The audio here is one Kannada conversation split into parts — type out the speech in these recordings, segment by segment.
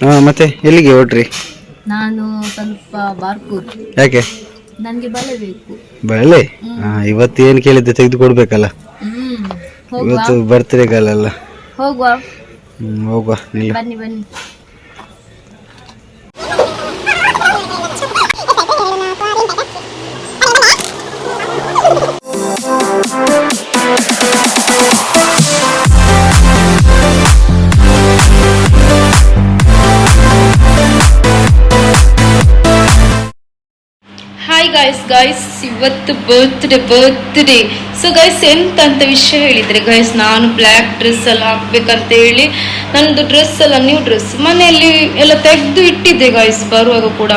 ಹಾ ಮತ್ತೆ ಎಲ್ಲಿಗೆ ಹೊಟ್ರಿ ನಾನು ಸ್ವಲ್ಪ ಬಾರ್ಕೂರ್ ಯಾಕೆ? ನನಗೆ ಬಲೆ ಬೇಕು. ಬಳೆ? ಹಾ ಇವತ್ತು ಏನು ಕೇಳಿದ್ದೆ ತೆಗೆದು ಕೊಡ್ಬೇಕಲ್ಲ ಹ್ಮ್. ಹೋಗುವ? ಇವತ್ತು ಬರ್ತ್ಡೇಗಲ್ಲ ಹೋಗುವ? ಹೋಗುವ ನಿಲ್ಲ. ಬನ್ನಿ ಬನ್ನಿ. ಗಾಯ್ಸ್ ಗಾಯ್ಸ್ ಇವತ್ತು ಬರ್ತ್ಡೇ ಬರ್ತ್ಡೇ ಸೊ ಗೈಸ್ ಎಂತ ಅಂತ ವಿಷಯ ಹೇಳಿದ್ರೆ ಗೈಸ್ ನಾನು ಬ್ಲ್ಯಾಕ್ ಡ್ರೆಸ್ ಎಲ್ಲ ಹಾಕ್ಬೇಕಂತ ಹೇಳಿ ನನ್ನದು ಡ್ರೆಸ್ ಎಲ್ಲ ನ್ಯೂ ಡ್ರೆಸ್ ಮನೆಯಲ್ಲಿ ಎಲ್ಲ ತೆಗೆದು ಇಟ್ಟಿದ್ದೆ ಗಾಯ್ಸ್ ಬರುವಾಗ ಕೂಡ.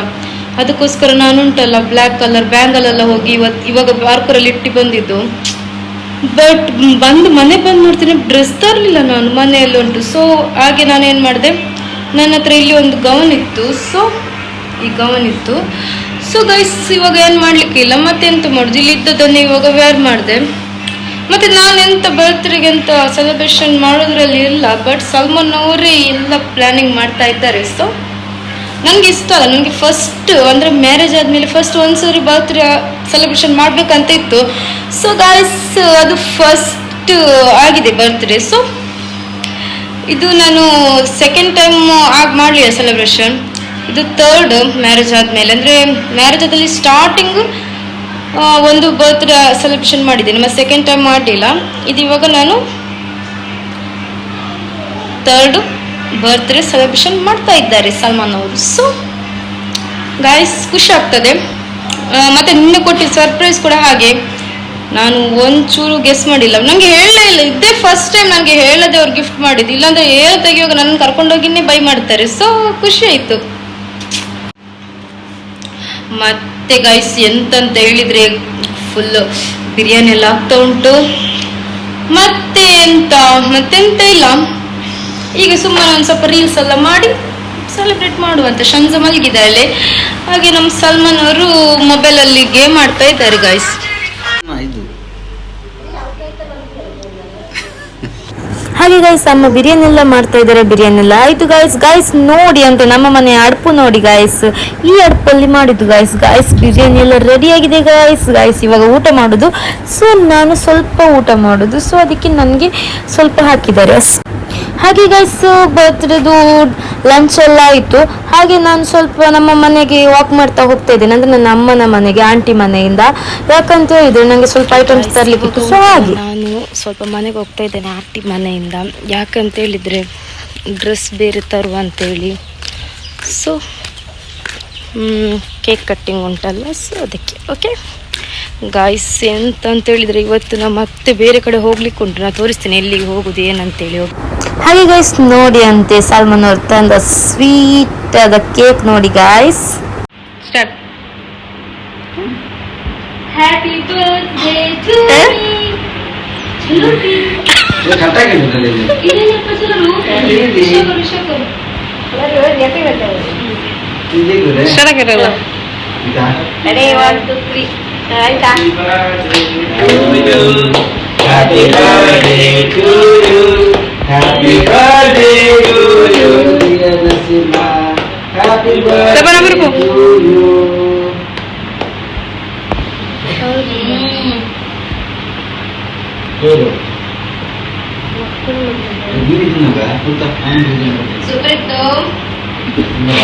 ಅದಕ್ಕೋಸ್ಕರ ನಾನು ಉಂಟಲ್ಲ ಬ್ಲ್ಯಾಕ್ ಕಲರ್ ಬ್ಯಾಂಗಲ್ ಎಲ್ಲ ಹೋಗಿ ಇವತ್ತು ಇವಾಗ ಪಾರ್ಕರಲ್ಲಿ ಇಟ್ಟು ಬಂದಿದ್ದು. ಬಟ್ ಬಂದು ಮನೆ ಬಂದು ನೋಡ್ತೀನಿ ಡ್ರೆಸ್ ತರಲಿಲ್ಲ ನಾನು ಮನೆಯಲ್ಲಿ ಉಂಟು. ಸೊ ಹಾಗೆ ನಾನು ಏನು ಮಾಡಿದೆ, ನನ್ನ ಹತ್ರ ಇಲ್ಲಿ ಒಂದು ಗೌನ್ ಇತ್ತು. ಸೊ ಈ ಗೌನ್ ಇತ್ತು ಸೊ ಗೈಸ್ ಇವಾಗ ಏನು ಮಾಡಲಿಕ್ಕಿಲ್ಲ ಮತ್ತೆ ಎಂತ ಮಾಡೋದು? ಇಲ್ಲಿ ಇದ್ದದನ್ನು ಇವಾಗ ವೇರ್ ಮಾಡಿದೆ. ಮತ್ತೆ ನಾನು ಎಂಥ ಬರ್ತ್ಡೇಗೆ ಅಂತ ಸೆಲೆಬ್ರೇಷನ್ ಮಾಡೋದ್ರಲ್ಲಿ ಇಲ್ಲ ಬಟ್ ಸಲ್ಮಾನ್ ಅವರೇ ಎಲ್ಲ ಪ್ಲಾನಿಂಗ್ ಮಾಡ್ತಾ ಇದ್ದಾರೆ. ಸೊ ನನಗೆ ಇಷ್ಟ ಅಲ್ಲ. ನನಗೆ ಫಸ್ಟ್ ಅಂದರೆ ಮ್ಯಾರೇಜ್ ಆದಮೇಲೆ ಫಸ್ಟ್ ಒಂದ್ಸರಿ ಬರ್ತ್ಡೇ ಸೆಲೆಬ್ರೇಷನ್ ಮಾಡಬೇಕಂತ ಇತ್ತು. ಸೊ ಗಾಯ್ಸ್ ಅದು ಫಸ್ಟ್ ಆಗಿದೆ ಬರ್ತ್ಡೇ ಸೊ ಇದು ನಾನು ಸೆಕೆಂಡ್ ಟೈಮ್ ಆಗಿ ಮಾಡಲಿಲ್ಲ ಸೆಲೆಬ್ರೇಷನ್ ಇದು ತರ್ಡ್ ಮ್ಯಾರೇಜ್ ಆದಮೇಲೆ. ಅಂದರೆ ಮ್ಯಾರೇಜ್ ಆದಲ್ಲಿ ಸ್ಟಾರ್ಟಿಂಗ್ ಒಂದು ಬರ್ತ್ಡೇ ಸೆಲೆಬ್ರೇಷನ್ ಮಾಡಿದ್ದೀನಿ. ಮತ್ತು ಸೆಕೆಂಡ್ ಟೈಮ್ ಮಾಡಲಿಲ್ಲ ಇದು ಇವಾಗ ನಾನು ಥರ್ಡ್ ಬರ್ತ್ಡೇ ಸೆಲೆಬ್ರೇಷನ್ ಮಾಡ್ತಾ ಇದ್ದಾರೆ ಸಲ್ಮಾನ್ ಅವರು. ಸೊ ಗಾಯ್ಸ್ ಖುಷಿ ಆಗ್ತದೆ. ಮತ್ತೆ ನಿನ್ನೆ ಕೊಟ್ಟಿದ್ದ ಸರ್ಪ್ರೈಸ್ ಕೂಡ ಹಾಗೆ. ನಾನು ಒಂಚೂರು ಗೆಸ್ ಮಾಡಿಲ್ಲ. ನನಗೆ ಹೇಳಲೇ ಇಲ್ಲ. ಇದೇ ಫಸ್ಟ್ ಟೈಮ್ ನನಗೆ ಹೇಳದೆ ಅವ್ರು ಗಿಫ್ಟ್ ಮಾಡಿದ್ದು. ಇಲ್ಲಾಂದ್ರೆ ಹೇಳ ತೆಗಿಯುವಾಗ ನನ್ನ ಕರ್ಕೊಂಡೋಗಿನೇ ಬೈ ಮಾಡ್ತಾರೆ. ಸೊ ಖುಷಿ ಆಯಿತು. ಮತ್ತೆ ಗೈಸ್ ಎಂತಂತ ಹೇಳಿದ್ರೆ ಫುಲ್ ಬಿರಿಯಾನಿ ಎಲ್ಲ ಆಗ್ತಾ ಉಂಟು. ಮತ್ತೆ ಎಂತ? ಮತ್ತೆಂತ ಇಲ್ಲ? ಈಗ ಸುಮ್ಮನೆ ಒಂದು ಸ್ವಲ್ಪ ರೀಲ್ಸ್ ಎಲ್ಲ ಮಾಡಿ ಸೆಲೆಬ್ರೇಟ್ ಮಾಡುವಂತ. ಶಂಜ ಮಲಗಿದ್ದಾಳೆ. ಹಾಗೆ ನಮ್ಮ ಸಲ್ಮಾನ್ ಅವರು ಮೊಬೈಲಲ್ಲಿ ಗೇಮ್ ಆಡ್ತಾ ಇದ್ದಾರೆ ಗೈಸ್ ಹಾಗೆ ಗೈಸ್ ಅಮ್ಮ ಬಿರಿಯಾನಿ ಎಲ್ಲ ಮಾಡ್ತಾ ಇದ್ದಾರೆ ಬಿರಿಯಾನಿ ಎಲ್ಲ ಆಯ್ತು ಗೈಸ್ ಗೈಸ್ ನೋಡಿ ಅಂತ ನಮ್ಮ ಮನೆ ಅಡುಪು ನೋಡಿ ಗೈಸ್ ಈ ಅಡುಪಲ್ಲಿ ಮಾಡಿದ್ದು ಗೈಸ್ ಗೈಸ್ ಬಿರಿಯಾನಿ ಎಲ್ಲ ರೆಡಿ ಆಗಿದೆ ಗೈಸ್ ಗೈಸ್ ಇವಾಗ ಊಟ ಮಾಡೋದು. ಸೊ ನಾನು ಸ್ವಲ್ಪ ಊಟ ಮಾಡೋದು. ಸೊ ಅದಕ್ಕೆ ನನಗೆ ಸ್ವಲ್ಪ ಹಾಕಿದ್ದಾರೆ. ಹಾಗೆ ಗೈಸ್ ಬರ್ತ್ಡೇದು ಲಂಚ್ ಎಲ್ಲ ಆಯಿತು. ಹಾಗೆ ನಾನು ಸ್ವಲ್ಪ ನಮ್ಮ ಮನೆಗೆ ವಾಕ್ ಮಾಡ್ತಾ ಹೋಗ್ತಾ ಇದ್ದೇನೆ. ಅಂದ್ರೆ ನನ್ನ ಅಮ್ಮನ ಮನೆಗೆ ಆಂಟಿ ಮನೆಯಿಂದ. ಯಾಕಂತ ಹೇಳಿದ್ರೆ ನನಗೆ ಸ್ವಲ್ಪ ಐಟಮ್ಸ್ ತರಲಿಕ್ಕೆ ಸೊ ಹಾಗೆ. ನಾನು ಸ್ವಲ್ಪ ಮನೆಗೆ ಹೋಗ್ತಾ ಇದ್ದೇನೆ ಆಂಟಿ ಮನೆಯಿಂದ. ಯಾಕಂತ ಹೇಳಿದರೆ ಡ್ರೆಸ್ ಬೇರೆ ತರುವ ಅಂತೇಳಿ. ಸೊ ಕೇಕ್ ಕಟ್ಟಿಂಗ್ ಉಂಟಲ್ಲ ಸೊ ಅದಕ್ಕೆ ಓಕೆ ಗಾಯ್ಸ್ ಎಂತ ಅಂತ ಹೇಳಿದರೆ ಇವತ್ತು ನಾವು ಮತ್ತೆ ಬೇರೆ ಕಡೆ ಹೋಗ್ಲಿಕ್ಕೆ ಉಂಟು. ನಾನು ತೋರಿಸ್ತೇನೆ ಎಲ್ಲಿಗೆ ಹೋಗುದು ಏನಂತೇಳಿ ಹೋಗಿ. ಹಾಗೆ ಗಾಯ್ಸ್ ನೋಡಿ ಅಂತೆ ಸಾಲ್ಮನ್ ಅವ್ರು ತಂದ ಸ್ವೀಟ್ ಆದ ಕೇಕ್ ನೋಡಿ guys start happy birthday to ಚೆನ್ನಾಗಿರಲ್ಲ Happy birthday to you. Happy birthday to you. dear Nasima. Happy birthday Sabar, sabar, Bu. to you. ಹೇಳು. ನೀನು ತಿನ್ನೋಗ? ಊಟ? ನಾನು ತಿನ್ನೋಗ? ಸೂಪರ್ ಇತ್ತು ತಿನ್ನೋಗ?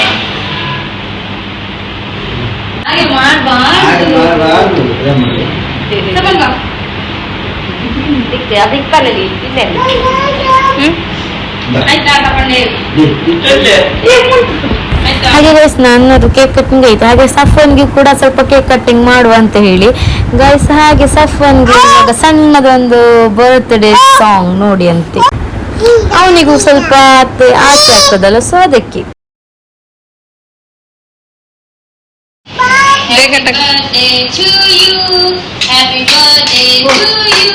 ಹಾಗೆ ಹಾಗೆ ಮಾಡಬಾರ್ದು ಮಾಡಬಾರ್ದು. ಅದೇ ಮಾಡು. ಹಾಗೆ ಗೈಸ್ ನನ್ನದು ಕೇಕ್ ಕಟ್ಟಿಂಗ್ ಆಯ್ತು? ಹಾಗೆ ಸಫ್ವನ್ಗೆ ಕೂಡ ಸ್ವಲ್ಪ ಕೇಕ್ ಕಟ್ಟಿಂಗ್ ಮಾಡುವ ಅಂತ ಹೇಳಿ. ಗೈಸ್ ಹಾಗೆ ಸಫ್ವನ್ಗೆ ಇವಾಗ ಸಣ್ಣದೊಂದು ಬರ್ತ್ಡೇ ಸಾಂಗ್ ನೋಡಿ ಅಂತೆ. ಅವನಿಗೂ ಸ್ವಲ್ಪ ಆಸೆ ಆಗ್ತದಲ್ಲ ಸೊ ಅದಕ್ಕೆ. Happy birthday to you. Happy birthday to you.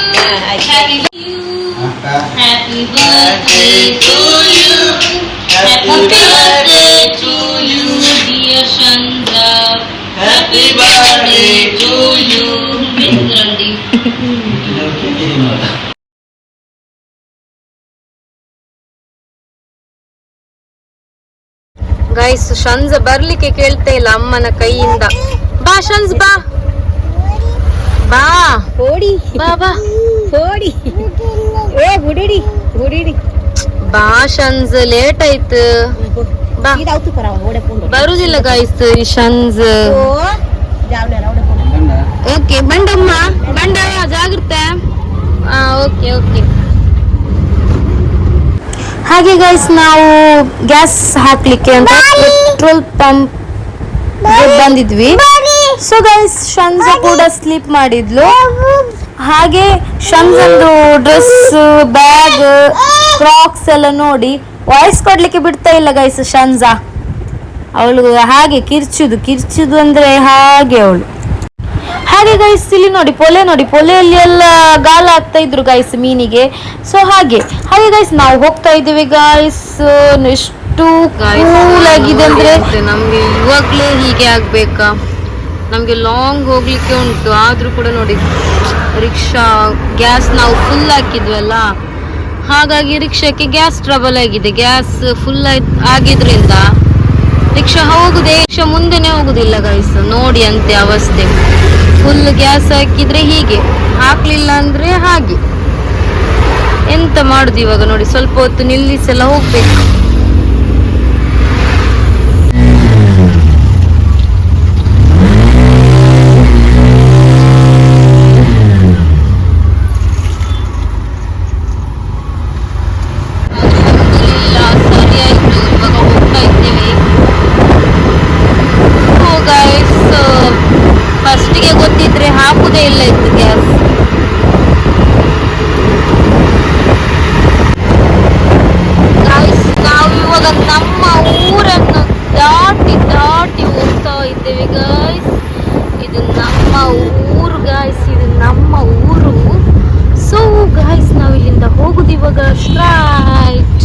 Happy you. ಅಕ್ಕ. Happy birthday to you. Happy birthday to you, dear Chandra. Happy birthday to you. ಮಿತ್ರandi. ಇದು ಕೇಳಿದ್ದೀನಿ ನೋಡು. ಗೈಸ್ ಶಂಜ ಬರ್ಲಿಕ್ಕೆ ಕೇಳ್ತಾ ಇಲ್ಲ ಅಮ್ಮನ ಕೈಯಿಂದ ಬಾ ಶಂಜ್ ಬಾ ಬಾ ಓಡಿ ಬಾ ಬಾ ಓಡಿ ಏ ಗುಡಿಡಿ ಗುಡಿಡಿ ಬಾ ಶಂಜ್ ಲೇಟ್ ಆಯ್ತು. ಬಾ. ಇದಾವ್ತು ಪರ ಓಡೆ ಪುಂಡು ಬರುದಿಲ್ಲ ಗೈಸ್ ಈ ಶಂಜ್ ಓ ಜಾವ್ಲೆ ಓಡೆ ಪುಂಡು ಬಂದ? ಓಕೆ ಬಂಡಮ್ಮ ಬಂಡ ಜಾಗ್ರತೆ. ಹಾ ಓಕೆ ಓಕೆ. ಹಾಗೆ ಗೈಸ್ ನಾವು ಗ್ಯಾಸ್ ಹಾಕ್ಲಿಕ್ಕೆ ಅಂತ ಪೆಟ್ರೋಲ್ ಪಂಪ್ ಬಂದಿದ್ವಿ. ಸೊ ಗೈಸ್ ಶಂಜ ಕೂಡ ಸ್ಲೀಪ್ ಮಾಡಿದ್ಲು. ಹಾಗೆ ಶಂಜಂದು ಡ್ರೆಸ್ ಬ್ಯಾಗ್ ಕ್ರಾಕ್ಸ್ ಎಲ್ಲ ನೋಡಿ ವಾಯ್ಸ್ ಕೊಡ್ಲಿಕ್ಕೆ ಬಿಡ್ತಾ ಇಲ್ಲ ಗೈಸ್ ಶಂಜಾ ಅವಳು ಹಾಗೆ ಕಿರ್ಚುದು ಕಿರ್ಚುದು ಅಂದ್ರೆ ಹಾಗೆ ಅವಳು. ಹಾಗೆ ಗೈಸ್ ಇಲ್ಲಿ ನೋಡಿ ಪೊಲೆ ನೋಡಿ ಪೊಲೆಯಲ್ಲಿ ಎಲ್ಲ ಗಾಲ ಆಗ್ತಾ ಇದ್ರು ಗೈಸ್ ಮೀನಿಗೆ. ಸೊ ಹಾಗೆ ಹಾಗೆ ಗೈಸ್ ನಾವು ಹೋಗ್ತಾ ಇದ್ದೀವಿ ಗೈಸ್ ಎಷ್ಟು ಕೂಲ್ ಆಗಿದೆ ಅಂದ್ರೆ ನಮ್ಗೆ ಇವಾಗ್ಲೇ ಹೀಗೆ ಆಗ್ಬೇಕಾ? ನಮ್ಗೆ ಲಾಂಗ್ ಹೋಗ್ಲಿಕ್ಕೆ ಉಂಟು ಆದ್ರೂ ಕೂಡ ನೋಡಿ. ರಿಕ್ಷಾ ಗ್ಯಾಸ್ ನಾವು ಫುಲ್ ಹಾಕಿದ್ವಲ್ಲ? ಹಾಗಾಗಿ ರಿಕ್ಷಾಕ್ಕೆ ಗ್ಯಾಸ್ ಟ್ರಬಲ್ ಆಗಿದೆ. ಗ್ಯಾಸ್ ಫುಲ್ ಆಗಿದ್ರಿಂದ ರಿಕ್ಷಾ ಹೋಗುದೇ, ರಿಕ್ಷಾ ಮುಂದೆನೆ ಹೋಗುದಿಲ್ಲ ಗೈಸ್ ನೋಡಿ ಅಂತೆ ಅವಸ್ಥೆ. ಫುಲ್ ಗ್ಯಾಸ್ ಹಾಕಿದ್ರೆ ಹೀಗೆ. ಹಾಕ್ಲಿಲ್ಲ ಅಂದ್ರೆ ಹಾಗೆ. ಎಂತ ಮಾಡುದು ಇವಾಗ ನೋಡಿ. ಸ್ವಲ್ಪ ಹೊತ್ತು ನಿಲ್ಲಿಸೆಲ್ಲ ಹೋಗ್ಬೇಕು ಸರಿ ಆಯ್ತು ಇವಾಗ ಹೋಗ್ತಾ ಇದ್ದೇವೆ ಗೈಸ್ ಫಸ್ಟಿಗೆ ಗೊತ್ತಿದ್ರೆ ಹಾಕುದೇ ಇಲ್ಲ ಇತ್ತು ಗ್ಯಾಸ್ ಗೈಸ್ ನಾವು ಇವಾಗ ನಮ್ಮ ಊರನ್ನು ದಾಟಿ ದಾಟಿ ಹೋಗ್ತಾ ಇದ್ದೇವೆ ಗಾಯ್ಸ್ ಇದು ನಮ್ಮ ಊರು ಗಾಯ್ಸ್ ಇದು ನಮ್ಮ ಊರು. ಸೊ ಗಾಯ್ಸ್ ನಾವು ಇಲ್ಲಿಂದ ಹೋಗುದು ಇವಾಗ ಸ್ಟ್ರೈಟ್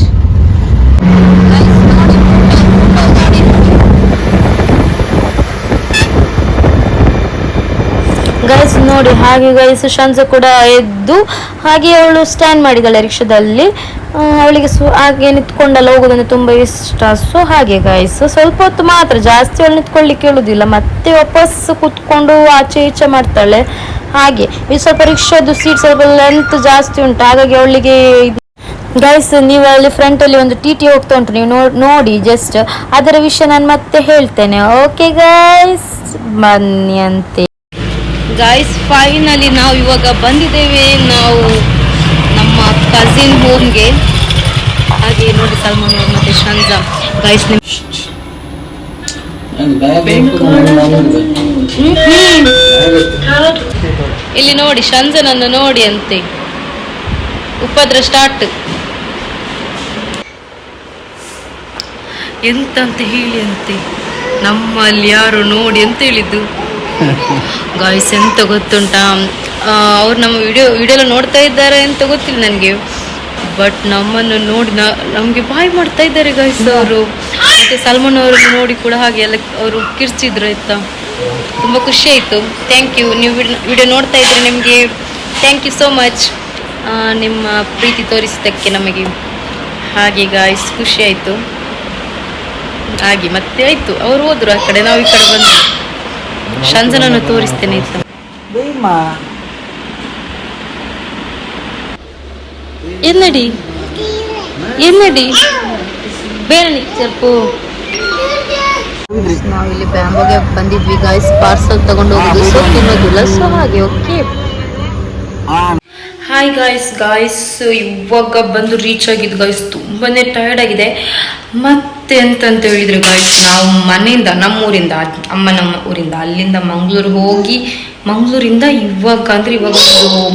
ಗೈಸ್ ನೋಡಿ photo ನೋಡಿ ಗೈಸ್ ನೋಡಿ ಹಾಗೆ ಗೈಸ್ ಶಂಜ ಕೂಡ ಎದ್ದು ಹಾಗೆ ಅವಳು ಸ್ಟ್ಯಾಂಡ್ ಮಾಡಿದ್ದಾಳೆ ರಿಕ್ಷಾದಲ್ಲಿ. ಅವಳಿಗೆ ಸು, ಹಾಗೆ ನಿಂತ್ಕೊಂಡೆಲ್ಲ ಹೋಗೋದಂದ್ರೆ ತುಂಬ ಇಷ್ಟ. ಸೊ ಹಾಗೆ ಗೈಸ್ ಸ್ವಲ್ಪ ಹೊತ್ತು ಮಾತ್ರ ಜಾಸ್ತಿ ಅವಳು ನಿಂತ್ಕೊಳ್ಳಿಕ್ಕೆ ಹೇಳುದಿಲ್ಲ ಮತ್ತೆ ವಾಪಸ್ ಕುತ್ಕೊಂಡು ಆಚೆ ಈಚೆ ಮಾಡ್ತಾಳೆ. ಹಾಗೆ, ಈ ಸ್ವಲ್ಪ ರಿಕ್ಷಾದು ಸೀಟ್ ಸ್ವಲ್ಪ ಲೆಂತ್ ಜಾಸ್ತಿ ಉಂಟು. ಹಾಗಾಗಿ ಅವಳಿಗೆ ಗೈಸ್ ನೀವು ಅಲ್ಲಿ ಫ್ರಂಟ್ ಅಲ್ಲಿ ಒಂದು ಟಿ ಟಿ ಹೋಗ್ತಾ ಉಂಟು. ನೀವು ನೋಡಿ ಜಸ್ಟ್ ಅದರ ವಿಷಯ ನಾನು ಮತ್ತೆ ಹೇಳ್ತೇನೆ. ಓಕೆ ಗೈಸ್ ಬನ್ನಿ ಅಂತೆ. ಗಾಯ್ಸ್ ಫೈನಲಿ ನಾವು ಇವಾಗ ಬಂದಿದ್ದೇವೆ. ನಾವು ನಮ್ಮ ಕಸಿನ್ ಹೋಮ್ಗೆ ಹಾಗೆ ನೋಡಿ ಸಲ್ಮಾನ್ ಅವ್ರು ಮತ್ತೆ ಶಂಜಾ ಗೈಸ್ ಇಲ್ಲಿ ನೋಡಿ ಶಂಜನನ್ನು ನೋಡಿ ಅಂತೆ. ಉಪದ್ರ ಸ್ಟಾರ್ಟ್ ಎಂತಂತ ಹೇಳಿ ಅಂತೆ? ನಮ್ಮಲ್ಲಿ ಯಾರು ನೋಡಿ ಅಂತ ಹೇಳಿದ್ದು. ಗಾಯ್ಸ್ ಎಂತ ಗೊತ್ತುಂಟಾ? ಅವ್ರು ನಮ್ಮ ವಿಡಿಯೋ ವಿಡಿಯೋ ನೋಡ್ತಾ ಇದ್ದಾರೆ ಅಂತ ಗೊತ್ತಿಲ್ಲ ನನಗೆ. ಬಟ್ ನಮ್ಮನ್ನು ನೋಡಿ ನಮಗೆ ಬಾಯ್ ಮಾಡ್ತಾ ಇದ್ದಾರೆ ಗಾಯ್ಸ್ ಅವರು. ಮತ್ತೆ ಸಲ್ಮಾನ್ ಅವರನ್ನು ನೋಡಿ ಕೂಡ ಹಾಗೆ ಎಲ್ಲ ಅವರು ಕಿರ್ಚಿದ್ರು ಆಯ್ತಾ? ತುಂಬ ಖುಷಿ ಆಯಿತು. ಥ್ಯಾಂಕ್ ಯು ನೀವು ವಿಡಿಯೋ ನೋಡ್ತಾ ಇದ್ದರೆ ನಿಮಗೆ ಥ್ಯಾಂಕ್ ಯು ಸೋ ಮಚ್ ನಿಮ್ಮ ಪ್ರೀತಿ ತೋರಿಸಿದ್ದಕ್ಕೆ ನಮಗೆ. ಹಾಗೆ ಗಾಯ್ಸ್ ಖುಷಿ ಆಯಿತು. ಹಾಗೆ ಮತ್ತೆ ಆಯಿತು. ಅವರು ಹೋದರು ಆ ಕಡೆ, ನಾವು ಈ ಕಡೆ ಬಂದು. ಶಂಜನನ್ನು ತೋರಿಸ್ತೇನೆ ಆಯ್ತಾ ಎನ್ನಡಿ ಎನ್ನಡಿ ಬೇರೆ ಸ್ವಲ್ಪ ನಾವು ಇಲ್ಲಿ ಬ್ಯಾಂಬೋಗೆ ಬಂದಿದ್ವಿ ಗಾಯ್ಸ್ ಪಾರ್ಸಲ್ ತಗೊಂಡು ಹೋಗಿ ಸೊ ತಿನ್ನೋದಿಲ್ಲ ಸೊ ಹಾಗೆ ಓಕೆ ಹಾಯ್ ಗಾಯ್ಸ್ ಗಾಯ್ಸ್ ಇವಾಗ ಬಂದು ರೀಚ್ ಆಗಿದ್ದು ಗಾಯ್ಸ್ ತುಂಬಾನೇ ಟಯರ್ಡ್ ಆಗಿದೆ. ಮತ್ತೆ ಎಂತಂತ ಹೇಳಿದ್ರೆ ಗಾಯ್ಸ್ ನಾವು ಮನೆಯಿಂದ, ನಮ್ಮೂರಿಂದ, ಅಮ್ಮ ನಮ್ಮ ಊರಿಂದ, ಅಲ್ಲಿಂದ ಮಂಗಳೂರು ಹೋಗಿ, ಮಂಗ್ಳೂರಿಂದ ಇವಾಗ ಅಂದ್ರೆ ಇವಾಗ ಒಂದು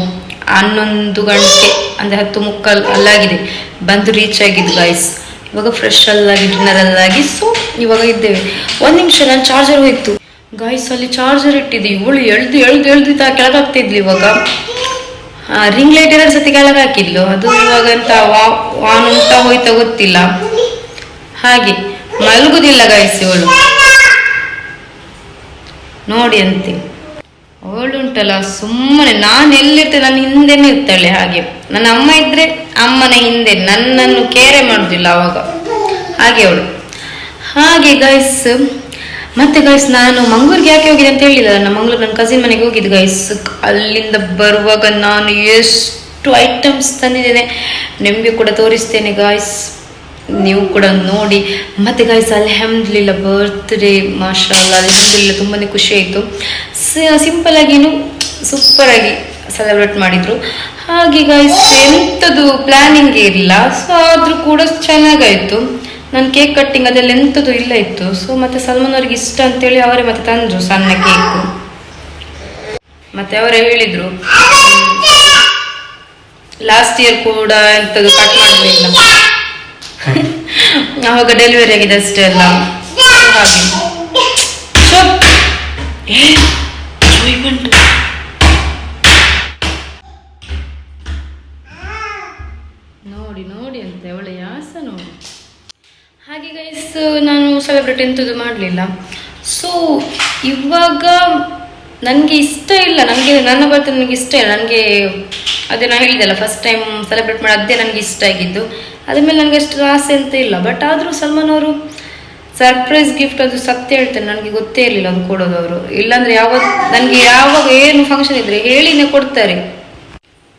ಹನ್ನೊಂದು ಗಂಟೆ ಅಂದ್ರೆ ಹತ್ತು ಮುಕ್ಕಲ್ ಅಲ್ಲಾಗಿದೆ, ಬಂದು ರೀಚ್ ಆಗಿದ್ದು ಗಾಯ್ಸ್ ಇವಾಗ ಫ್ರೆಶ್ ಅಲ್ಲಾಗಿ ಡಿನ್ನರ್ ಅಲ್ಲಾಗಿ ಸೊ ಇವಾಗ ಇದ್ದೇವೆ. ಒಂದ್ ನಿಮಿಷ, ನಾನು ಚಾರ್ಜರ್ ಹೋಯ್ತು. ಗಾಯ್ಸ್ ಅಲ್ಲಿ ಚಾರ್ಜರ್ ಇಟ್ಟಿದ್ದೆ, ಇವಳು ಎಳ್ದು ಎಳ್ದು ಎಳ್ದು ಕೆಳಗಾಗ್ತಿದ್ಲು ಇವಾಗ. ರಿಂಗ್ ಲೈಟ್ ಎರಡು ಸತಿ ಕೆಳಗೆ ಹಾಕಿದ್ಲು ಅದು ಇವಾಗ ವಾ- ವಾನ್ ಉಂಟಾ ಹೋಯ್ತಾ ಗೊತ್ತಿಲ್ಲ. ಹಾಗೆ ಮಲಗುದಿಲ್ಲ ಗೈಸ್ ಇವಳು. ನೋಡಿ ಅಂತೆ. ಅವಳುಂಟಲ್ಲ, ಸುಮ್ಮನೆ ನಾನು ಎಲ್ಲಿರ್ತೇನೆ ನನ್ನ ಹಿಂದೆನೆ ಇರ್ತಾಳೆ ಹಾಗೆ. ನನ್ನ ಅಮ್ಮ ಇದ್ರೆ ಅಮ್ಮನ ಹಿಂದೆ, ನನ್ನನ್ನು ಕೇರೆ ಮಾಡುದಿಲ್ಲ ಅವಾಗ. ಹಾಗೆ ಅವಳು. ಹಾಗೆ ಗೈಸ್ ಮತ್ತೆ ಗೈಸ್ ನಾನು ಮಂಗಳೂರಿಗೆ ಯಾಕೆ ಹೋಗಿದೆ ಅಂತ ಹೇಳಿಲ್ಲ? ನಾನು ಮಂಗಳೂರು ನನ್ನ ಕಸಿನ್ ಮನೆಗೆ ಹೋಗಿದ್ದು ಗೈಸ್ ಅಲ್ಲಿಂದ ಬರುವಾಗ ನಾನು ಎಷ್ಟು ಐಟಮ್ಸ್ ತಂದಿದ್ದೇನೆ. ನಿಮಗೆ ಕೂಡ ತೋರಿಸ್ತೇನೆ ಗಾಯ್ಸ್ ನೀವು ಕೂಡ ನೋಡಿ. ಮತ್ತೆ ಗಾಯ್ಸ್ ಅಲ್ಹಮ್ದಿಲ್ಲ ಬರ್ತ್ಡೇ ಅಲ್ಹಮ್ದಿಲ್ಲ ತುಂಬಾನೇ ಖುಷಿ ಆಯಿತು. ಸಿಂಪಲ್ ಆಗಿನು ಸೂಪರ್ ಆಗಿ ಸೆಲೆಬ್ರೇಟ್ ಮಾಡಿದ್ರು. ಹಾಗೆ ಗಾಯ್ಸ್ ಎಂಥದ್ದು ಪ್ಲಾನಿಂಗ್ ಇಲ್ಲ. ಸೊ ಆದ್ರೂ ಕೂಡ ಚೆನ್ನಾಗಾಯ್ತು. ನಾನು ಕೇಕ್ ಕಟ್ಟಿಂಗ್ ಅದೆಲ್ಲ ಎಂಥದ್ದು ಇಲ್ಲ ಇತ್ತು. ಸೊ ಮತ್ತೆ ಸಲ್ಮಾನ್ ಅವ್ರಿಗೆ ಇಷ್ಟ ಅಂತೇಳಿ ಅವರೇ ಮತ್ತೆ ತಂದ್ರು ಸಣ್ಣ ಕೇಕು ಮತ್ತೆ ಅವರೇ ಹೇಳಿದ್ರು ಲಾಸ್ಟ್ ಇಯರ್ ಕೂಡ ಎಂಥದ್ದು ಕಟ್ ಮಾಡಲಿಲ್ಲ ಆವಾಗ ಡೆಲಿವರಿ ಆಗಿದೆ ಅಷ್ಟೇ ಅಲ್ಲ. ನೋಡಿ ನೋಡಿ ಅಂತ ಅವಳ ಯಾಸ ನೋಡಿ. ಹಾಗೆ ಗೈಸ್ ನಾನು ಸೆಲೆಬ್ರೇಟ್ ಎಂಥದ್ದು ಮಾಡಲಿಲ್ಲ. ಸೊ ಇವಾಗ ನನಗೆ ಇಷ್ಟ ಇಲ್ಲ. ನನಗೆ ನನ್ನ ಬರ್ತದೆ ನನಗೆ ಇಷ್ಟ ಇಲ್ಲ. ನನಗೆ ಅದೇ ನಾನು ಹೇಳಿದೆಲ್ಲ ಫಸ್ಟ್ ಟೈಮ್ ಸೆಲೆಬ್ರೇಟ್ ಮಾಡಿ ಅದೇ ನನಗೆ ಇಷ್ಟ ಆಗಿದ್ದು. ಅದ್ರ ಮೇಲೆ ನನಗೆ ಅಷ್ಟು ಆಸೆ ಅಂತ ಇಲ್ಲ. ಬಟ್ ಆದರೂ ಸಲ್ಮಾನ್ ಅವರು ಸರ್ಪ್ರೈಸ್ ಗಿಫ್ಟ್ ಅದು ಸತ್ಯ ಹೇಳ್ತೇನೆ ನನಗೆ ಗೊತ್ತೇ ಇರಲಿಲ್ಲ ಅದು ಕೊಡೋದು ಅವರು. ಇಲ್ಲಾಂದ್ರೆ ಯಾವಾಗ ನನಗೆ ಯಾವಾಗ ಏನು ಫಂಕ್ಷನ್ ಇದ್ರೆ ಹೇಳಿನೇ ಕೊಡ್ತಾರೆ.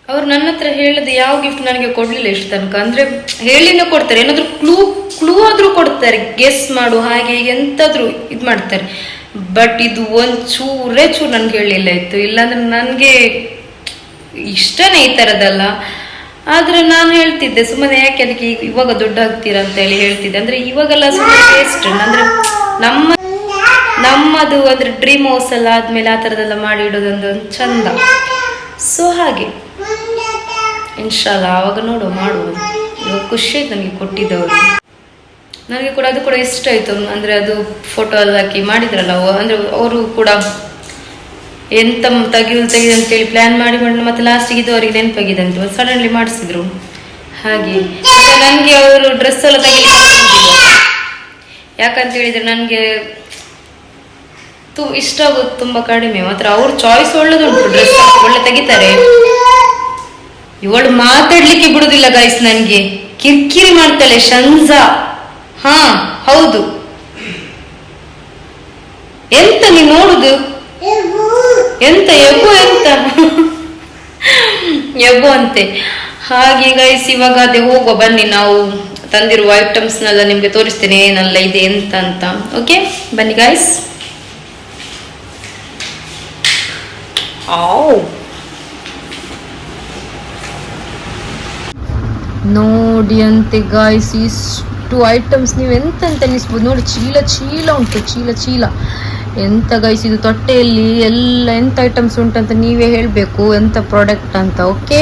ಅವ್ರು ನನ್ನ ಹತ್ರ ಹೇಳದೆ ಯಾವ ಗಿಫ್ಟ್ ನನಗೆ ಕೊಡ್ಲಿಲ್ಲ ಇಷ್ಟು ತನಕ. ಅಂದ್ರೆ ಹೇಳಿನೇ ಕೊಡ್ತಾರೆ. ಏನಾದ್ರು ಕ್ಲೂ ಕ್ಲೂ ಆದ್ರೂ ಕೊಡ್ತಾರೆ. ಗೆಸ್ ಮಾಡು, ಹಾಗೆ ಹೀಗೆ ಎಂತಾದ್ರೂ ಇದು ಮಾಡ್ತಾರೆ. ಬಟ್ ಇದು ಒಂದ್ ಚೂರೇ ಚೂರು ನನ್ಗೆ ಹೇಳಿಲ್ಲ ಇತ್ತು ಇಲ್ಲಾಂದ್ರೆ ನನಗೆ ಇಷ್ಟನೇ ಈ ಥರದ್ದಲ್ಲ ಆದ್ರೆ ನಾನು ಹೇಳ್ತಿದ್ದೆ ಸುಮ್ಮನೆ ಯಾಕೆ ಅದಕ್ಕೆ ಇವಾಗ ದೊಡ್ಡ ಅಂತ ಹೇಳಿ ಹೇಳ್ತಿದ್ದೆ. ಅಂದ್ರೆ ಇವಾಗೆಲ್ಲ ಸುಮ್ಮನೆ ಟೇಸ್ಟ್ ಅಂದ್ರೆ ನಮ್ಮ ನಮ್ಮದು ಅಂದ್ರೆ ಡ್ರೀಮ್ ಹೌಸ್ ಎಲ್ಲ ಆದ್ಮೇಲೆ ಆ ಥರದೆಲ್ಲ ಮಾಡಿ ಇಡೋದೊಂದು ಚಂದ. ಸೊ ಹಾಗೆ. ಇನ್ಶಾಲ್ಲ ಆವಾಗ ನೋಡುವ ಮಾಡುವ. ಇವಾಗ ಖುಷಿ ಆಯ್ತು ನನಗೆ ಕೊಟ್ಟಿದ್ದವರು. ನನಗೆ ಕೂಡ ಅದು ಕೂಡ ಇಷ್ಟ ಆಯ್ತು. ಅಂದ್ರೆ ಅದು ಫೋಟೋ ಎಲ್ಲ ಹಾಕಿ ಮಾಡಿದ್ರಲ್ಲ ಅಂದ್ರೆ ಅವರು ಕೂಡ ಎಂತ ತೆಗಿಯುದು ಅಂತ ಅಂತೇಳಿ ಪ್ಲಾನ್ ಮಾಡಿ ಮಾಡಿ ಮತ್ತೆ ಲಾಸ್ಟಿಗೆ ಇದು ಅವರಿಗೆ ನೆನಪಾಗಿದಂತೆ ಸಡನ್ಲಿ ಮಾಡಿಸಿದ್ರು. ಹಾಗೆ. ಮತ್ತೆ ನನಗೆ ಅವರು ಡ್ರೆಸ್ ಎಲ್ಲ ತೆಗಿಲಿಕ್ಕೆ. ಯಾಕಂತ ಹೇಳಿದ್ರೆ ನನಗೆ ತು ಇಷ್ಟ ಆಗೋದು ತುಂಬಾ ಕಡಿಮೆ. ಮಾತ್ರ ಅವ್ರ ಚಾಯ್ಸ್ ಒಳ್ಳೇದುಂಟು ಡ್ರೆಸ್ ಒಳ್ಳೆ ತೆಗಿತಾರೆ. ಇವಳು ಮಾತಾಡ್ಲಿಕ್ಕೆ ಬಿಡುದಿಲ್ಲ ಗಾಯ್ಸ್ ನನ್ಗೆ. ಕಿರಿಕಿರಿ ಮಾಡ್ತಾಳೆ ಶಂಜಾ ಹಾ, ಹೌದು. ಎಂತ ನೀನು ನೋಡುದು? ಎಂತ ಎಬ್ಬು ಎಂತ? ಎಬ್ಬು ಅಂತೆ. ಹಾಗೆ ಗೈಸ್ ಇವಾಗ ಅದೇ ಹೋಗುವ ಬನ್ನಿ ನಾವು ತಂದಿರುವ ಐಟಮ್ಸ್ನೆಲ್ಲ ನಿಮ್ಗೆ ತೋರಿಸ್ತೇನೆ ಏನೆಲ್ಲ ಇದೆ ಎಂತ ಅಂತ ಓಕೆ ಬನ್ನಿ ಗೈಸ್ ನೋಡಿ ಅಂತೆ ಗಾಯ್ಸ್ ಇಷ್ಟು ಐಟಮ್ಸ್ ನೀವು ಎಂತ ಅಂತ ಅನಿಸ್ಬೋದು ನೋಡಿ ಚೀಲ ಚೀಲ ಉಂಟು ಚೀಲ ಚೀಲ. ಎಂತ ಗೈಸ್ ಇದು ತೊಟ್ಟೆಯಲ್ಲಿ ಎಲ್ಲ ಎಂತ ಐಟಮ್ಸ್ ಉಂಟಂತ ನೀವೇ ಹೇಳಬೇಕು ಎಂತ ಪ್ರಾಡಕ್ಟ್ ಅಂತ ಓಕೆ